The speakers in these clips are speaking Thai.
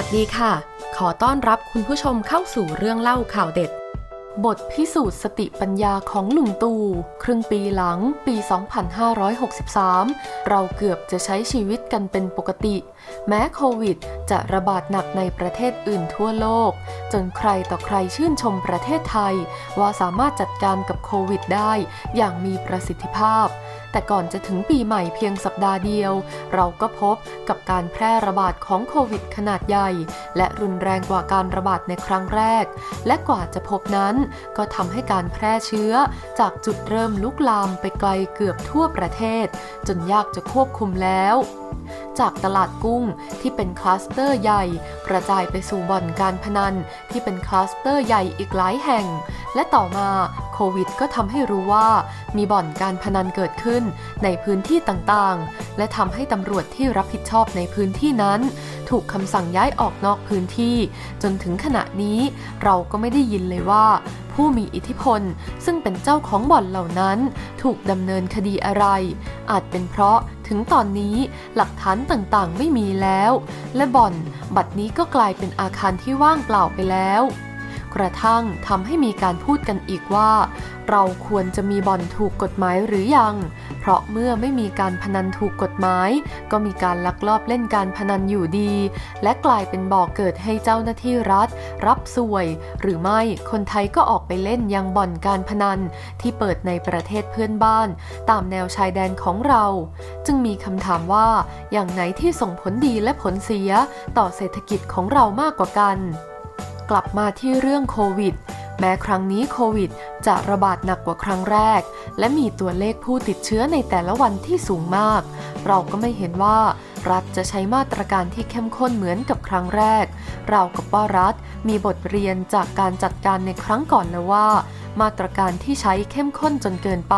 วัสดีค่ะ ขอต้อนรับคุณผู้ชมเข้าสู่เรื่องเล่าข่าวเด็ด บทพิสูจน์สติปัญญาของลุงตู่ครึ่งปีหลังปี 2563 เราเกือบจะใช้ชีวิตกันเป็นปกติ แม้โควิดจะระบาดหนักในประเทศอื่นทั่วโลก จนใครต่อใครชื่นชมประเทศไทย ว่าสามารถจัดการกับโควิดได้อย่างมีประสิทธิภาพ แต่ก่อนจะถึงปีใหม่เพียงสัปดาห์เดียว เราก็พบกับการแพร่ระบาดของโควิดขนาดใหญ่ และรุนแรงกว่าการระบาดในครั้งแรก และกว่าจะพบนั้น ก็ทำให้การแพร่เชื้อ จากจุดเริ่มลุกลามไปไกลเกือบทั่วประเทศ จนยากจะควบคุมแล้วจากตลาดกุ้งที่เป็นคลัสเตอร์ใหญ่ กระจายไปสู่บ่อนการพนันที่เป็นคลัสเตอร์ใหญ่อีกหลายแห่ง และต่อมา ควิดก็ทำให้รู้ว่า มีบ่อนการพนันเกิดขึ้นในพื้นที่ต่างๆ และทำให้ตำรวจที่รับผิดชอบในพื้นที่นั้น ถูกคำสั่งย้ายออกนอกพื้นที่ จนถึงขณะนี้เราก็ไม่ได้ยินเลยว่า ผู้มีอิทธิพล ซึ่งเป็นเจ้าของบ่อนเหล่านั้น ถูกดำเนินคดีอะไร อาจเป็นเพราะถึงตอนนี้หลักฐานต่างๆ ไม่มีแล้ว และบ่อน บัดนี้ก็กลายเป็นอาคารที่ว่างเปล่าไปแล้ว กระทั่งทำให้มีการพูดกันอีกว่า เราควรจะมีบ่อนถูกกฎหมายหรือยัง เพราะเมื่อไม่มีการพนันถูกกฎหมาย ก็มีการลักลอบเล่นการพนันอยู่ดี และกลายเป็นบ่อกเกิดให้เจ้าหน้าที่รัฐ รับสวย หรือไม่คนไทยก็ออกไปเล่นยังบ่อนการพนันที่เปิดในประเทศเพื่อนบ้าน ตามแนวชายแดนของเรา จึงมีคำถามว่าอย่างไหนที่ส่งผลดีและผลเสียต่อเศรษฐกิจของเรามากกว่ากัน กลับมาที่เรื่องโควิด แม้ครั้งนี้โควิด จะระบาดหนักกว่าครั้งแรก และมีตัวเลขผู้ติดเชื้อในแต่ละวันที่สูงมาก เราก็ไม่เห็นว่ารัฐจะใช้มาตรการที่เข้มข้นเหมือนกับครั้งแรก เรากับว่ารัฐมีบทเรียนจากการจัดการในครั้งก่อนแล้วว่า มาตรการที่ใช้เข้มข้นจนเกินไป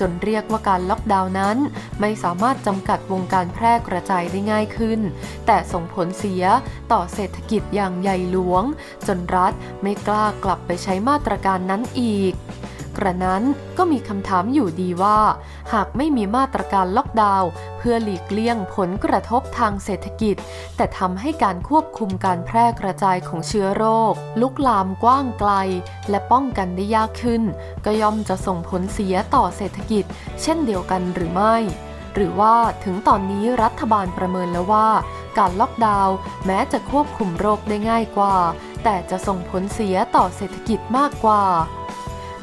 จนเรียกว่าการล็อกดาวน์นั้น ไม่สามารถจำกัดวงการแพร่กระจายได้ง่ายขึ้น แต่ส่งผลเสียต่อเศรษฐกิจอย่างใหญ่หลวง จนรัฐไม่กล้ากลับไปใช้มาตรการนั้นอีก กระนั้นก็มีคำถามอยู่ดีว่า หากไม่มีมาตรการล็อกดาวน์เพื่อหลีกเลี่ยงผลกระทบทางเศรษฐกิจ แต่ทำให้การควบคุมการแพร่กระจายของเชื้อโรค ลุกลามกว้างไกล และป้องกันได้ยากขึ้น ก็ย่อมจะส่งผลเสียต่อเศรษฐกิจ เช่นเดียวกันหรือไม่หรือว่าถึงตอนนี้รัฐบาลประเมินแล้วว่า การล็อกดาวน์แม้จะควบคุมโรคได้ง่ายกว่า แต่จะส่งผลเสียต่อเศรษฐกิจมากกว่า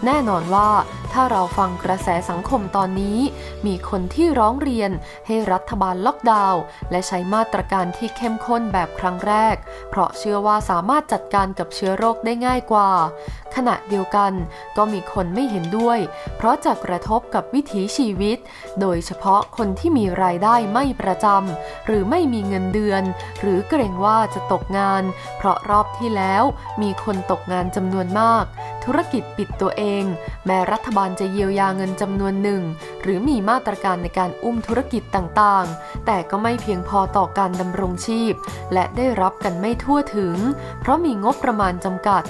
แน่นอนว่าถ้าเราฟังกระแสสังคมตอนนี้ มีคนที่ร้องเรียนให้รัฐบาลล็อกดาวน์และใช้มาตรการที่เข้มข้นแบบครั้งแรก เพราะเชื่อว่าสามารถจัดการกับเชื้อโรคได้ง่ายกว่า ขณะเดียวกันก็มีคนไม่เห็นด้วย เพราะจะกระทบกับวิถีชีวิต โดยเฉพาะคนที่มีรายได้ไม่ประจำหรือไม่มีเงินเดือน หรือเกรงว่าจะตกงาน เพราะรอบที่แล้วมีคนตกงานจำนวนมาก ธุรกิจปิดตัวเอง แม้รัฐบาลจะเยียวยาเงินจำนวนหนึ่ง หรือมีมาตรการในการอุ้มธุรกิจต่างๆ แต่ก็ไม่เพียงพอต่อการดำรงชีพ และได้รับกันไม่ทั่วถึง เพราะมีงบประมาณจำกัด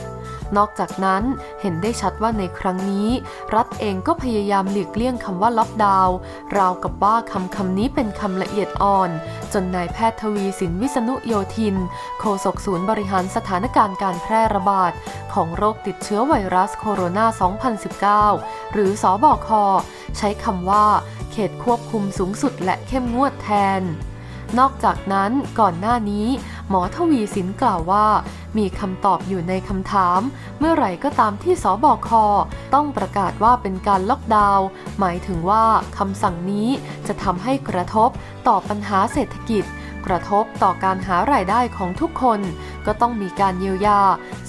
นอกจากนั้นเห็นได้ชัดว่าในครั้งนี้ รัฐเองก็พยายามหลีกเลี่ยงคำว่าล็อกดาวน์ราวกับว่าคำคำนี้เป็นคำละเอียดอ่อน จนนายแพทย์ทวีสินวิษณุโยธิน โฆษกศูนย์บริหารสถานการณ์การแพร่ระบาด ของโรคติดเชื้อไวรัสโคโรนา 2019 หรือสอบอคใช้คำว่า เขตควบคุมสูงสุดและเข้มงวดแทน นอกจากนั้นก่อนหน้านี้ หมอทวีสินกล่าวว่า มีคำตอบอยู่ในคำถาม เมื่อไหร่ก็ตามที่สบคต้องประกาศว่าเป็นการล็อกดาวน์หมายถึงว่าคำสั่งนี้จะทำให้กระทบต่อปัญหาเศรษฐกิจ กระทบต่อการหารายได้ของทุกคน ก็ต้องมีการเยียวยา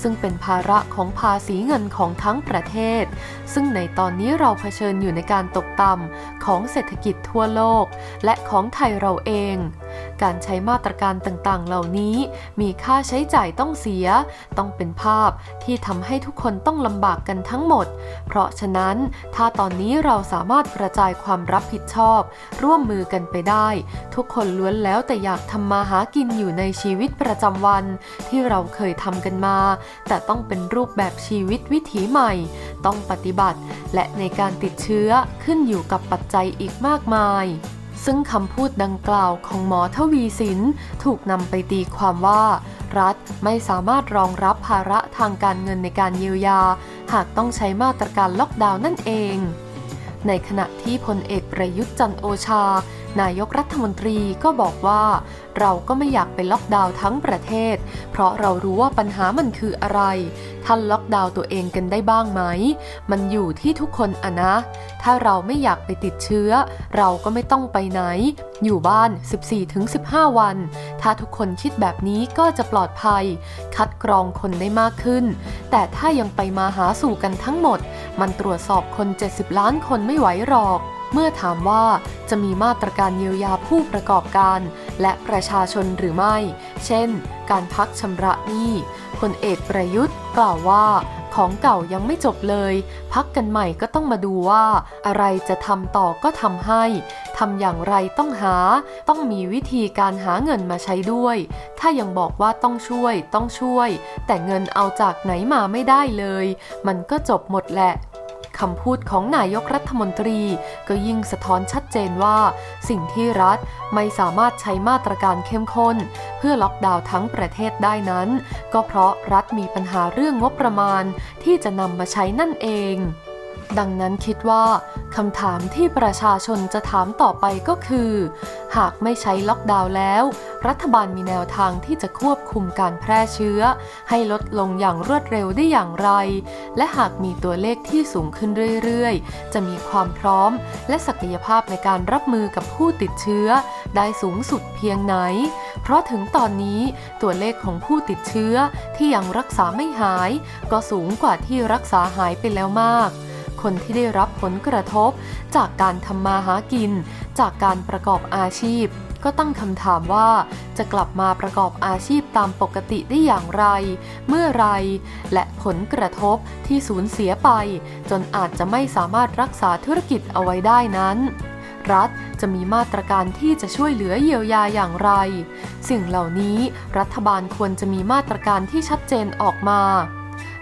ซึ่งเป็นภาระของภาษีเงินของทั้งประเทศ ซึ่งในตอนนี้เราเผชิญอยู่ในการตกต่ำของเศรษฐกิจทั่วโลก และของไทยเราเอง การใช้มาตรการต่างๆ เหล่านี้มีค่าใช้จ่ายต้องเสีย ต้องเป็นภาพที่ทำให้ทุกคนต้องลำบากกันทั้งหมด เพราะฉะนั้นถ้าตอนนี้เราสามารถกระจายความรับผิดชอบ ร่วมมือกันไปได้ ทุกคนล้วนแล้วแต่อยากทำมาหากินอยู่ในชีวิตประจำวันที่เราเคยทำกันมา แต่ต้องเป็นรูปแบบชีวิตวิถีใหม่ ต้องปฏิบัติ และในการติดเชื้อขึ้นอยู่กับปัจจัยอีกมากมายซึ่งคำพูดดังกล่าวของหมอทวีสินถูกนำไปตีความว่า รัฐไม่สามารถรองรับภาระทางการเงินในการเยียวยา หากต้องใช้มาตรการล็อกดาวน์นั่นเอง ในขณะที่พลเอกประยุทธ์จันโอชา นายกรัฐมนตรีก็บอกว่า เราก็ไม่อยากไปล็อกดาวน์ทั้งประเทศ เพราะเรารู้ว่าปัญหามันคืออะไร ท่านล็อกดาวน์ตัวเองกันได้บ้างไหม มันอยู่ที่ทุกคนอะนะ ถ้าเราไม่อยากไปติดเชื้อ เราก็ไม่ต้องไปไหน อยู่บ้าน 14-15 วัน ถ้าทุกคนคิดแบบนี้ก็จะปลอดภัย คัดกรองคนได้มากขึ้น แต่ถ้ายังไปมาหาสู่กันทั้งหมด มันตรวจสอบคน 70 ล้านคนไม่ไหวหรอกเมื่อถามว่า จะมีมาตรการเยียวยาผู้ประกอบการ และประชาชนหรือไม่ เช่น การพักชำระหนี้พลเอกประยุทธ์กล่าวว่าของเก่ายังไม่จบเลย พักกันใหม่ก็ต้องมาดูว่า อะไรจะทำต่อก็ทำให้ทำอย่างไรต้องหา ต้องมีวิธีการหาเงินมาใช้ด้วย ถ้ายังบอกว่าต้องช่วยต้องช่วย แต่เงินเอาจากไหนมาไม่ได้เลย มันก็จบหมดแหละ คำพูดของนายกรัฐมนตรีก็ยิ่งสะท้อนชัดเจนว่า สิ่งที่รัฐไม่สามารถใช้มาตรการเข้มข้น เพื่อล็อกดาวน์ทั้งประเทศได้นั้น ก็เพราะรัฐมีปัญหาเรื่องงบประมาณที่จะนำมาใช้นั่นเองดังนั้นคิดว่า คำถามที่ประชาชนจะถามต่อไปก็คือ หากไม่ใช้ล็อกดาวน์แล้ว รัฐบาลมีแนวทางที่จะควบคุมการแพร่เชื้อ ให้ลดลงอย่างรวดเร็วได้อย่างไร และหากมีตัวเลขที่สูงขึ้นเรื่อยๆ จะมีความพร้อม และศักยภาพในการรับมือกับผู้ติดเชื้อ ได้สูงสุดเพียงไหน เพราะถึงตอนนี้ตัวเลขของผู้ติดเชื้อที่ยังรักษาไม่หาย ก็สูงกว่าที่รักษาหายไปแล้วมาก คนที่ได้รับผลกระทบ จากการทำมาหากิน จากการประกอบอาชีพ ก็ตั้งคำถามว่า จะกลับมาประกอบอาชีพตามปกติได้อย่างไร เมื่อไร และผลกระทบที่สูญเสียไป จนอาจจะไม่สามารถรักษาธุรกิจเอาไว้ได้นั้นรัฐจะมีมาตรการที่จะช่วยเหลือเยียวยาอย่างไร สิ่งเหล่านี้รัฐบาลควรจะมีมาตรการที่ชัดเจนออกมา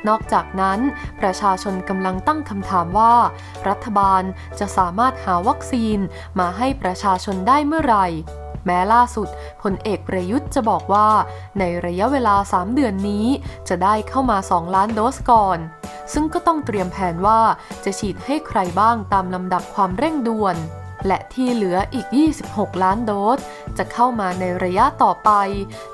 นอกจากนั้น ประชาชนกำลังตั้งคำถามว่า รัฐบาลจะสามารถหาวัคซีนมาให้ประชาชนได้เมื่อไหร่แม้ล่าสุดพลเอกประยุทธ์จะบอกว่า ในระยะเวลา 3 เดือนนี้ จะได้เข้ามา 2 ล้านโดสก่อน ซึ่งก็ต้องเตรียมแผนว่าจะฉีดให้ใครบ้างตามลำดับความเร่งด่วน และที่เหลืออีก 26 ล้านโดส จะเข้ามาในระยะต่อไป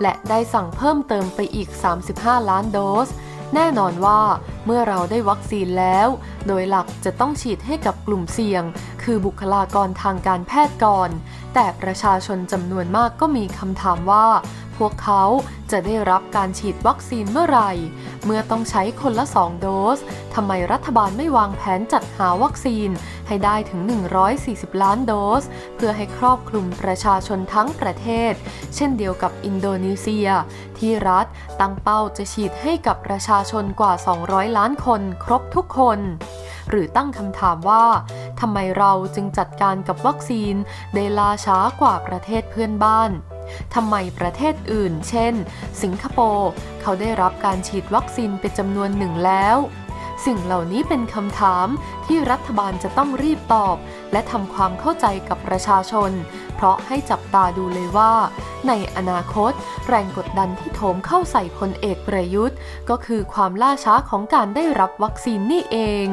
และได้สั่งเพิ่มเติมไปอีก 35 ล้านโดส แน่นอนว่าเมื่อเราได้วัคซีนแล้ว โดยหลักจะต้องฉีดให้กับกลุ่มเสี่ยงคือบุคลากรทางการแพทย์ก่อน แต่ประชาชนจำนวนมากก็มีคำถามว่า พวกเขาจะได้รับการฉีดวัคซีนเมื่อไหร่ เมื่อต้องใช้คนละ 2 โดสทำไมรัฐบาลไม่วางแผนจัดหาวัคซีนให้ได้ถึง 140 ล้านโดส เพื่อให้ครอบคลุมประชาชนทั้งประเทศ เช่นเดียวกับอินโดนีเซีย ที่รัฐตั้งเป้าจะฉีดให้กับประชาชนกว่า 200 ล้านคนครบทุกคน หรือตั้งคำถามว่าทำไมเราจึงจัดการกับวัคซีนได้ล่าช้ากว่าประเทศเพื่อนบ้านทำไมประเทศอื่น เช่น สิงคโปร์ เขาได้รับการฉีดวัคซีนเป็นจำนวนหนึ่งแล้ว สิ่งเหล่านี้เป็นคำถามที่รัฐบาลจะต้องรีบตอบ และทำความเข้าใจกับประชาชน เพราะให้จับตาดูเลยว่า ในอนาคต แรงกดดันที่โถมเข้าใส่พลเอกประยุทธ์ ก็คือความล่าช้าของการได้รับวัคซีนนี่เอง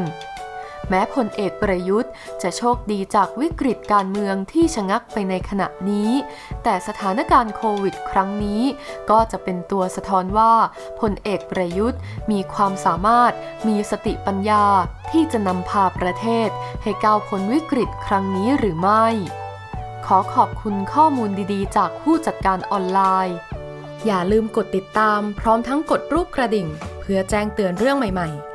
แม้พลเอกประยุทธ์ จะโชคดีจากวิกฤตการเมืองที่ชะงักไปในขณะนี้ แต่สถานการณ์โควิด ครั้งนี้ ก็จะเป็นตัวสะท้อนว่าพลเอกประยุทธ์มีความสามารถ มีสติปัญญาที่จะนำพาประเทศ ให้ก้าวพ้นวิกฤตครั้งนี้หรือไม่ ขอขอบคุณข้อมูลดีๆ จากผู้จัดการออนไลน์ อย่าลืมกดติดตามพร้อมทั้งกดรูปกระดิ่ง เพื่อแจ้งเตือนเรื่องใหม่ ๆ